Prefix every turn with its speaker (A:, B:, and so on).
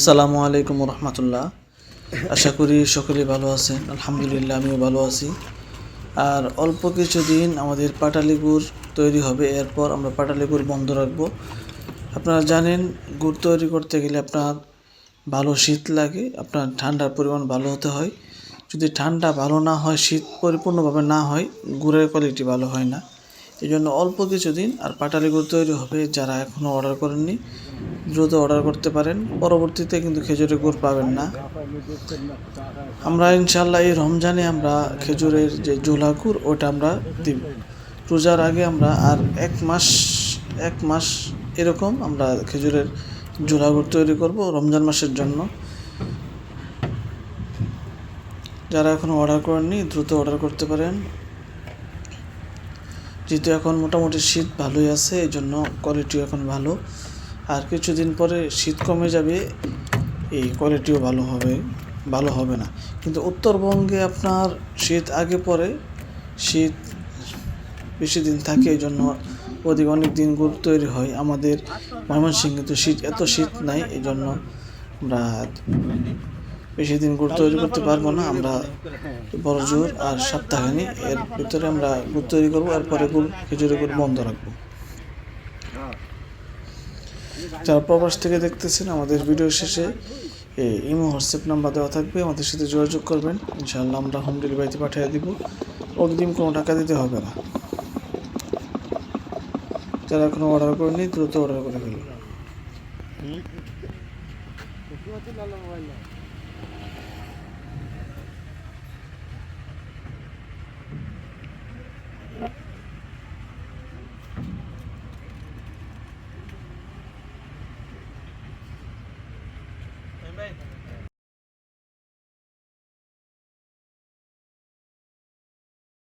A: আসসালামু আলাইকুম রহমতুল্লাহ আশা করি সকলে ভালো আছেন, আলহামদুলিল্লাহ আমিও ভালো আছি। আর অল্প কিছুদিন আমাদের পাটালি গুড় তৈরি হবে, এরপর আমরা পাটালি গুড় বন্ধ রাখব। আপনারা জানেন, গুড় তৈরি করতে গেলে আপনার ভালো শীত লাগে, আপনার ঠান্ডার পরিমাণ ভালো হতে হয়। যদি ঠান্ডা ভালো না হয়, শীত পরিপূর্ণভাবে না হয়, গুড়ের কোয়ালিটি ভালো হয় না। এই জন্য অল্প কিছুদিন আর পাটালি গুড় তৈরি হবে যারা এখনও অর্ডার করেননি। দ্রুত অর্ডার করতে পারেন। পরবর্তীতে কিন্তু খেজুরের গুড় পাবেন না। আমরা ইনশাল্লাহ এই রমজানে আমরা খেজুরের যে জোলা গুড়, ওটা আমরা দিব রোজার আগে আমরা আর এক মাস এক মাস এরকম আমরা খেজুরের জোলা গুড় তৈরি করব রমজান মাসের জন্য। যারা এখনও অর্ডার করেননি, দ্রুত অর্ডার করতে পারেন। যেহেতু এখন মোটামুটি শীত ভালোই আছে এই জন্য কোয়ালিটিও এখন ভালো। আর কিছুদিন পরে শীত কমে যাবে, এই কোয়ালিটিও ভালো হবে ভালো হবে না। কিন্তু উত্তরবঙ্গে আপনার শীত আগে পরে, শীত বেশি দিন থাকে এই জন্য অধিক অনেক দিন গুড় তৈরি হয়। আমাদের ময়মনসিংহে তো শীত, এত শীত নাই এই জন্য আমরা বেশি দিন গুড় তৈরি করতে পারব না, আমরা বড় জোর আর সপ্তাহখানি এর ভিতরে আমরা গুড় তৈরি করব, এরপরে গুড় খেজুরি গুড় বন্ধ রাখব। যারা প্রবাস থেকে দেখতেছেন, আমাদের ভিডিও শেষে ইমো, হোয়াটসঅ্যাপ নাম্বার দেওয়া থাকবে, আমাদের সাথে যোগাযোগ করবেন। ইনশাআল্লাহ আমরা হোম ডেলিভারিতে পাঠিয়ে দিব। অগ্রিম কোনো টাকা দিতে হবে না। যারা এখনও অর্ডার করেনি দ্রুত অর্ডার করে ফেলুন। ভাই